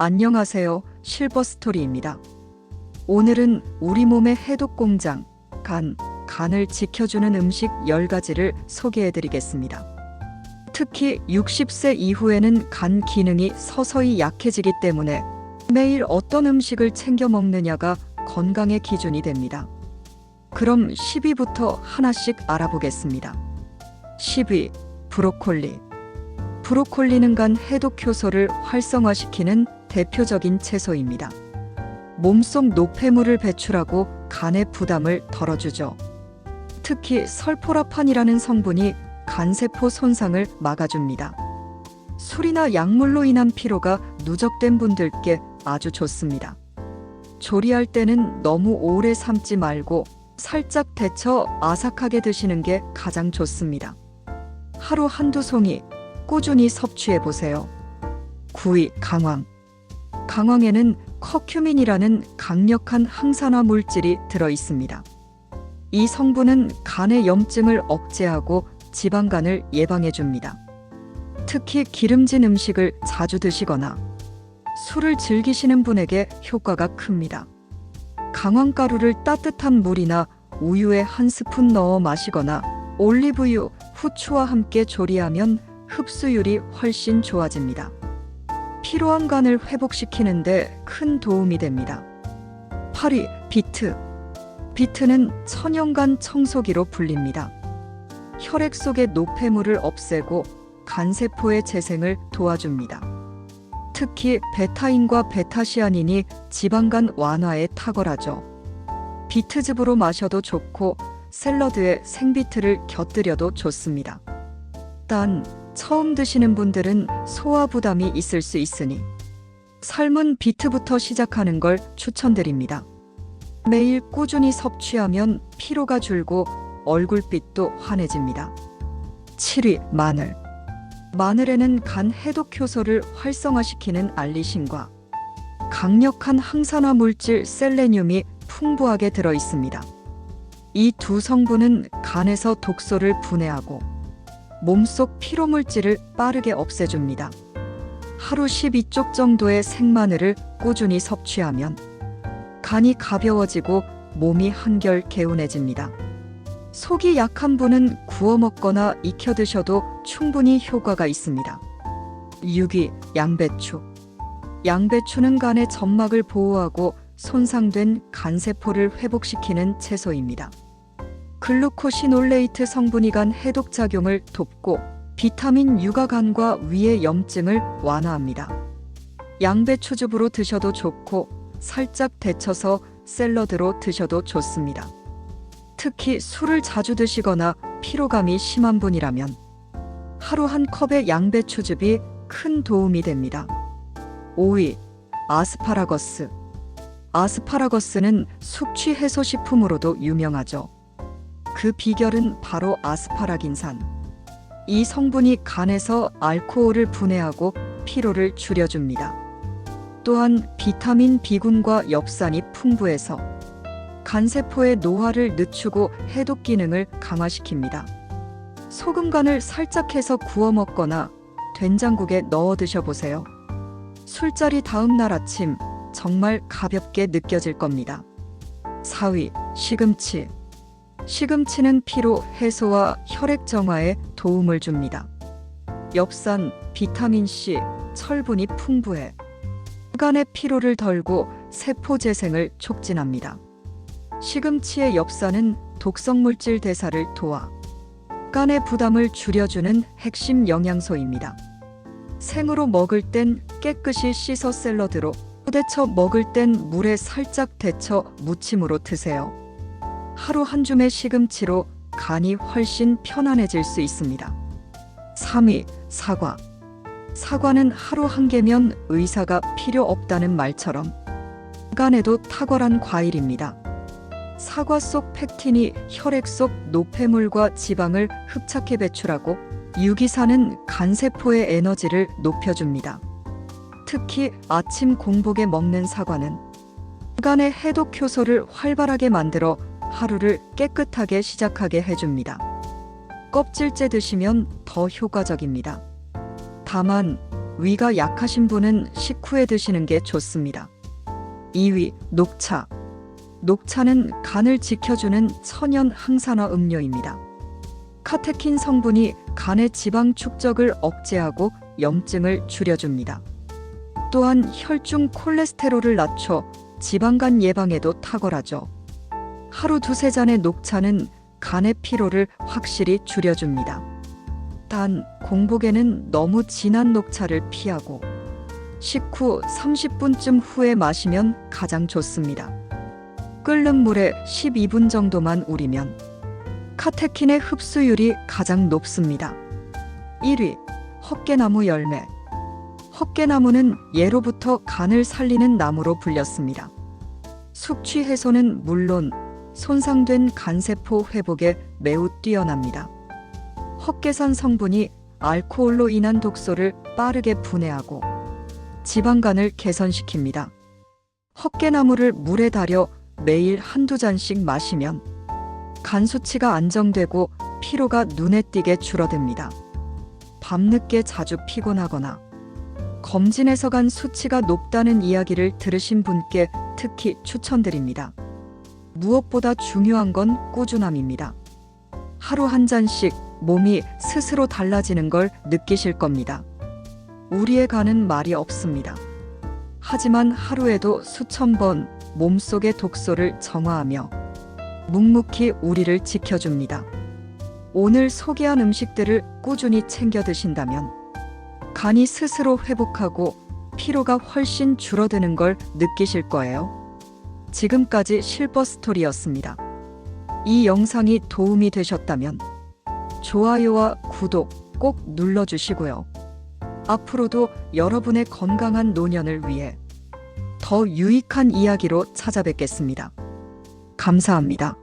안녕하세요. 실버스토리입니다. 오늘은 우리 몸의 해독 공장, 간, 간을 지켜주는 음식 10가지를 소개해 드리겠습니다. 특히 60세 이후에는 간 기능이 서서히 약해지기 때문에 매일 어떤 음식을 챙겨 먹느냐가 건강의 기준이 됩니다. 그럼 10위부터 하나씩 알아보겠습니다. 10위, 브로콜리. 브로콜리는 간 해독 효소를 활성화시키는 대표적인 채소입니다. 몸속 노폐물을 배출하고 간의 부담을 덜어주죠. 특히 설포라판이라는 성분이 간세포 손상을 막아줍니다. 술이나 약물로 인한 피로가 누적된 분들께 아주 좋습니다. 조리할 때는 너무 오래 삶지 말고 살짝 데쳐 아삭하게 드시는 게 가장 좋습니다. 하루 한두 송이 꾸준히 섭취해 보세요. 9위 강황. 강황에는 커큐민이라는 강력한 항산화 물질이 들어 있습니다. 이 성분은 간의 염증을 억제하고 지방간을 예방해 줍니다. 특히 기름진 음식을 자주 드시거나 술을 즐기시는 분에게 효과가 큽니다. 강황가루를 따뜻한 물이나 우유에 한 스푼 넣어 마시거나 올리브유, 후추와 함께 조리하면 흡수율이 훨씬 좋아집니다. 피로한 간을 회복시키는데 큰 도움이 됩니다. 8위 비트. 비트는 천연간 청소기로 불립니다. 혈액 속의 노폐물을 없애고 간세포의 재생을 도와줍니다. 특히 베타인과 베타시아닌이 지방간 완화에 탁월하죠. 비트즙으로 마셔도 좋고 샐러드에 생비트를 곁들여도 좋습니다. 단 처음 드시는 분들은 소화 부담이 있을 수 있으니 삶은 비트부터 시작하는 걸 추천드립니다. 매일 꾸준히 섭취하면 피로가 줄고 얼굴빛도 환해집니다. 7위 마늘. 마늘에는 간 해독 효소를 활성화시키는 알리신과 강력한 항산화 물질 셀레늄이 풍부하게 들어 있습니다. 이 두 성분은 간에서 독소를 분해하고 몸속 피로 물질을 빠르게 없애줍니다. 하루 12쪽 정도의 생마늘을 꾸준히 섭취하면 간이 가벼워지고 몸이 한결 개운해집니다. 속이 약한 분은 구워 먹거나 익혀 드셔도 충분히 효과가 있습니다. 6위 양배추. 양배추는 간의 점막을 보호하고 손상된 간세포를 회복시키는 채소입니다. 글루코시놀레이트 성분이 간 해독 작용을 돕고 비타민 U가 간과 위의 염증을 완화합니다. 양배추즙으로 드셔도 좋고 살짝 데쳐서 샐러드로 드셔도 좋습니다. 특히 술을 자주 드시거나 피로감이 심한 분이라면 하루 한 컵의 양배추즙이 큰 도움이 됩니다. 5위 아스파라거스. 아스파라거스는 숙취 해소 식품으로도 유명하죠. 그 비결은 바로 아스파라긴산. 이 성분이 간에서 알코올을 분해하고 피로를 줄여줍니다. 또한 비타민 B군과 엽산이 풍부해서 간세포의 노화를 늦추고 해독 기능을 강화시킵니다. 소금간을 살짝 해서 구워 먹거나 된장국에 넣어 드셔보세요. 술자리 다음 날 아침 정말 가볍게 느껴질 겁니다. 4위 시금치. 시금치는 피로 해소와 혈액 정화에 도움을 줍니다. 엽산, 비타민 C, 철분이 풍부해 간의 피로를 덜고 세포 재생을 촉진합니다. 시금치의 엽산은 독성 물질 대사를 도와 간의 부담을 줄여주는 핵심 영양소입니다. 생으로 먹을 땐 깨끗이 씻어 샐러드로 후대쳐 먹을 땐 물에 살짝 데쳐 무침으로 드세요. 하루 한 줌의 시금치로 간이 훨씬 편안해질 수 있습니다. 3위 사과. 사과는 하루 한 개면 의사가 필요 없다는 말처럼 간에도 탁월한 과일입니다. 사과 속 팩틴이 혈액 속 노폐물과 지방을 흡착해 배출하고 유기산은 간세포의 에너지를 높여줍니다. 특히 아침 공복에 먹는 사과는 간의 해독 효소를 활발하게 만들어 하루를 깨끗하게 시작하게 해줍니다. 껍질째 드시면 더 효과적입니다. 다만 위가 약하신 분은 식후에 드시는 게 좋습니다. 2위 녹차. 녹차는 간을 지켜주는 천연 항산화 음료입니다. 카테킨 성분이 간의 지방 축적을 억제하고 염증을 줄여줍니다. 또한 혈중 콜레스테롤을 낮춰 지방간 예방에도 탁월하죠. 하루 두세 잔의 녹차는 간의 피로를 확실히 줄여줍니다. 단 공복에는 너무 진한 녹차를 피하고 식후 30분쯤 후에 마시면 가장 좋습니다. 끓는 물에 12분 정도만 우리면 카테킨의 흡수율이 가장 높습니다. 1위 헛개나무 열매 헛개나무는 예로부터 간을 살리는 나무로 불렸습니다. 숙취 해소는 물론 손상된 간세포 회복에 매우 뛰어납니다. 헛개산 성분이 알코올로 인한 독소를 빠르게 분해하고 지방간을 개선시킵니다. 헛개나무를 물에 달여 매일 한두 잔씩 마시면 간 수치가 안정되고 피로가 눈에 띄게 줄어듭니다. 밤늦게 자주 피곤하거나 검진에서 간 수치가 높다는 이야기를 들으신 분께 특히 추천드립니다. 무엇보다 중요한 건 꾸준함입니다. 하루 한 잔씩 몸이 스스로 달라지는 걸 느끼실 겁니다. 우리의 간은 말이 없습니다. 하지만 하루에도 수천 번 몸속의 독소를 정화하며 묵묵히 우리를 지켜줍니다. 오늘 소개한 음식들을 꾸준히 챙겨 드신다면 간이 스스로 회복하고 피로가 훨씬 줄어드는 걸 느끼실 거예요. 지금까지 실버 스토리였습니다. 이 영상이 도움이 되셨다면 좋아요와 구독 꼭 눌러주시고요. 앞으로도 여러분의 건강한 노년을 위해 더 유익한 이야기로 찾아뵙겠습니다. 감사합니다.